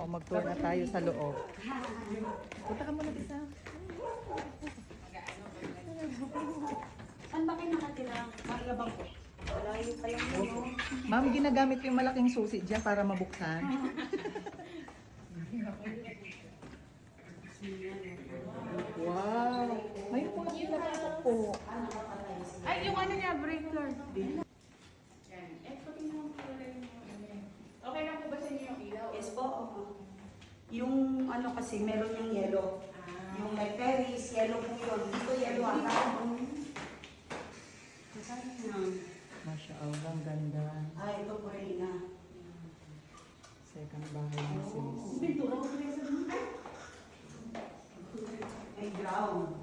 O, mag-tour na tayo sa loob. Punta ka muna isa. Saan ba kayo nakatira? Malabang po. Malayo pa yung ano. Ma'am, ginagamit ko yung malaking susi dyan para mabuksan. wow! May po nakapasok po. Ay, yung ano niya, breaker. Okay lang po ba sa inyo yung ilaw? Yes po. opo. Yung ano kasi, meron yung yellow. Yung may Paris, yellow po yun. Dito yellow ata. Masya Allah, ang ganda. Ah, ito po rin na. Second bahay ni sis. May brown.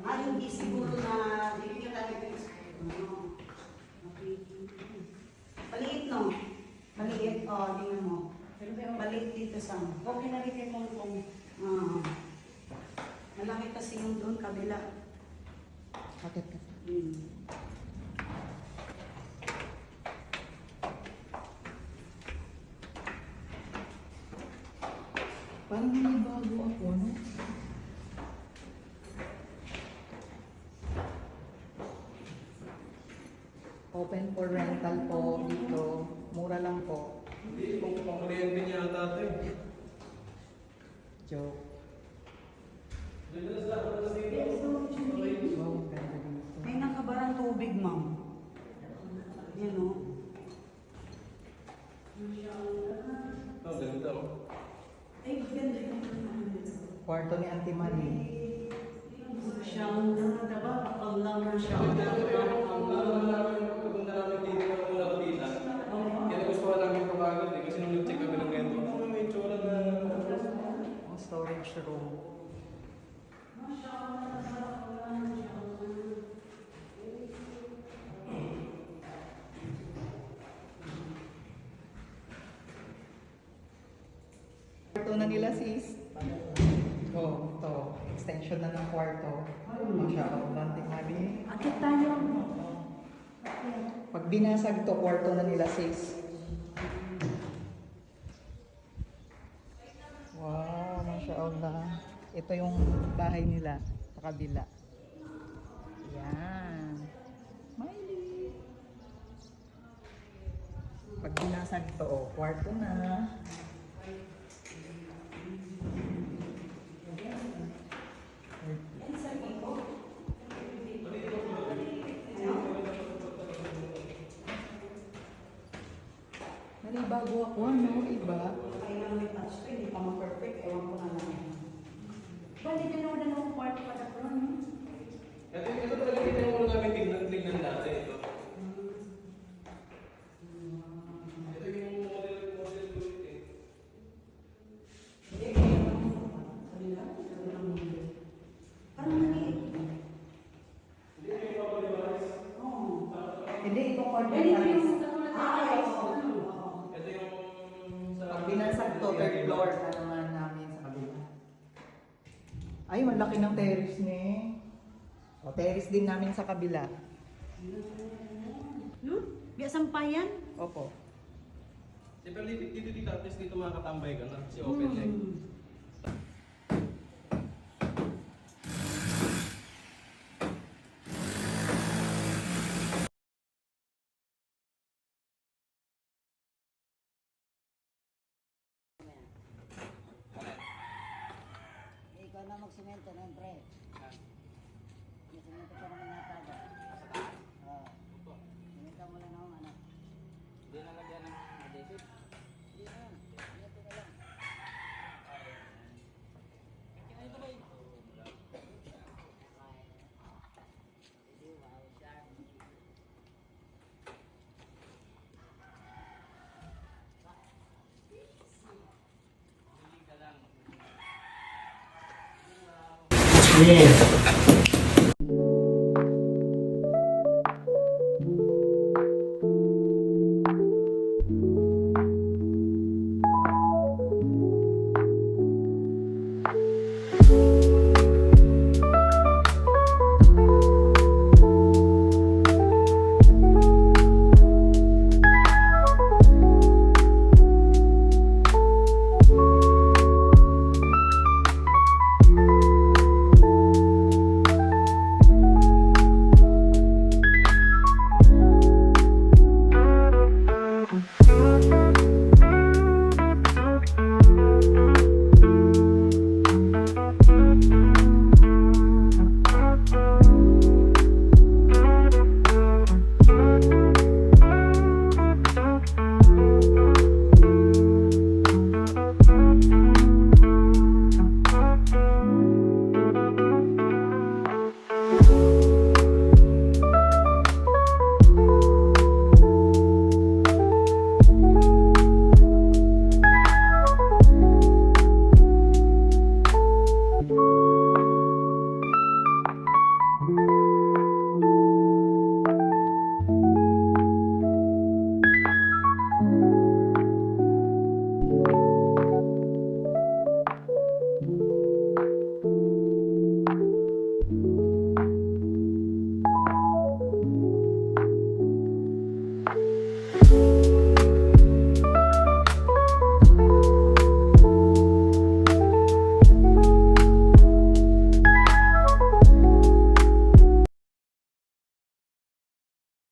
Ah, hindi siguro na hindi ka talaga yung ano. Maliit no? Maliit, oh, tingnan mo. Maliit na rin yung mong kung Ah. Malaki kasi yung doon, kabila. Bakit ka? Hmm. Parang may bago ako, no? Open for rental po dito. Mura lang po. Hindi, kung kuryente niya ata ito eh. Joke. Ganda sa ako na dito. Wow, ang ganda dito. May nakabarang tubig, ma'am. Yan o. Oh, ganda oh. Ay, ganda yung Kwarto ni Auntie Marie. Siyang diba? Ang lang siya. Lalo na namin pagpunta namin dito na muna kabila. Kaya nagustuhan namin ito kagad eh. Kasi nung nag-check kami ng ganito, ano may itsura na... Oh, storage room. Kwarto na nila sis. Oh, to. Extension na ng kwarto. Masya Allah, Auntie Marie. Akit tayo. Binasag to, kwarto na nila sis. Wow, Masya Allah. Ito yung bahay nila sa kabila. Yan. Miley. Pag binasag to, oh, kwarto na. Nalibago ako, ano, iba. Kaya lang may touch ko, hindi pa ma-perfect. Ewan ko na lang. Bali, dalawa na lang kwarto pa na no? Ito, ito talaga dito yung muna namin tignan, tignan dati ito. Ito ko eh. Hindi. Parang maliit. Hindi. Hindi, ito katulad Ah. Ito yung... sa- Pag binasag to, third floor na naman namin sa kabila. Ay, malaki ng terrace ni. O, terrace din namin sa kabila. Hmm? Biya sampayan? Opo. Siyempre dito, dito, dito, at least dito makakatambay ka na. Kasi open. Hmm. Na magsimento, no, pre? May simento pa naman yata Yes. Bye.